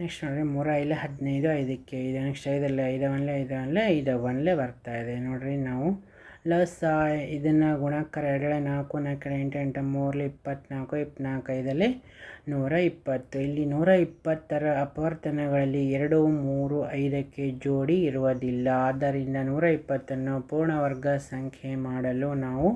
ನೆಕ್ಸ್ಟ್ ನೋಡಿರಿ ಮೂರ ಐಲೆ ಹದಿನೈದು, ಐದಕ್ಕೆ ಐದು, ನೆಕ್ಸ್ಟ್ ಐದಲ್ಲೇ ಐದು ಒನ್ಲೆ ಐದು ಒನ್ಲೆ ಐದು ಒನ್ಲೆ ಬರ್ತಾ ಇದೆ. ನೋಡಿರಿ ನಾವು ಲಸ್, ಇದನ್ನು ಗುಣಾಕಾರ ಎರಡಳೆ ನಾಲ್ಕು ನಾಲ್ಕು, ಎಂಟು ಎಂಟು ಮೂರಲ್ಲಿ ಇಪ್ಪತ್ತ್ನಾಲ್ಕು ಇಪ್ಪತ್ನಾಲ್ಕು ಐದಲ್ಲಿ ನೂರ ಇಪ್ಪತ್ತು. ಇಲ್ಲಿ ನೂರ ಇಪ್ಪತ್ತರ ಅಪವರ್ತನಗಳಲ್ಲಿ ಎರಡು, ಮೂರು, ಐದಕ್ಕೆ ಜೋಡಿ ಇರುವುದಿಲ್ಲ. ಆದ್ದರಿಂದ ನೂರ ಇಪ್ಪತ್ತನ್ನು ಪೂರ್ಣವರ್ಗ ಸಂಖ್ಯೆ ಮಾಡಲು ನಾವು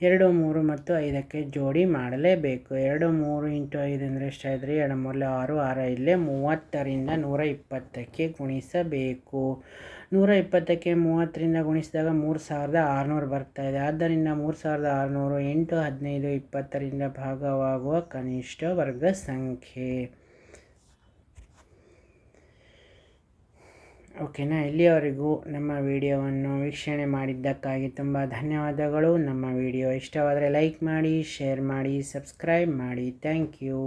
ಎರಡು ಮೂರು ಮತ್ತು ಐದಕ್ಕೆ ಜೋಡಿ ಮಾಡಲೇಬೇಕು. ಎರಡು ಮೂರು ಇಂಟು ಐದು ಅಂದರೆ ಎಷ್ಟಾಯ್ತು ಎರಡು ಮೂರಲೆ ಆರು ಆರು ಇಲ್ಲೇ ಮೂವತ್ತರಿಂದ ನೂರ ಇಪ್ಪತ್ತಕ್ಕೆ ಗುಣಿಸಬೇಕು. ನೂರ ಇಪ್ಪತ್ತಕ್ಕೆ ಮೂವತ್ತರಿಂದ ಗುಣಿಸಿದಾಗ ಮೂರು ಸಾವಿರದ ಆರುನೂರು ಬರ್ತಾಯಿದೆ ಆದ್ದರಿಂದ ಮೂರು ಸಾವಿರದ ಆರುನೂರು ಎಂಟು ಹದಿನೈದು, ಇಪ್ಪತ್ತರಿಂದ ಭಾಗವಾಗುವ ಕನಿಷ್ಠ ವರ್ಗ ಸಂಖ್ಯೆ ಓಕೆನಾ? ಇಲ್ಲಿಯವರೆಗೂ ನಮ್ಮ ವಿಡಿಯೋವನ್ನು ವೀಕ್ಷಣೆ ಮಾಡಿದ್ದಕ್ಕಾಗಿ ತುಂಬ ಧನ್ಯವಾದಗಳು. ನಮ್ಮ ವಿಡಿಯೋ ಇಷ್ಟವಾದರೆ ಲೈಕ್ ಮಾಡಿ, ಶೇರ್ ಮಾಡಿ, ಸಬ್ಸ್ಕ್ರೈಬ್ ಮಾಡಿ. Thank you.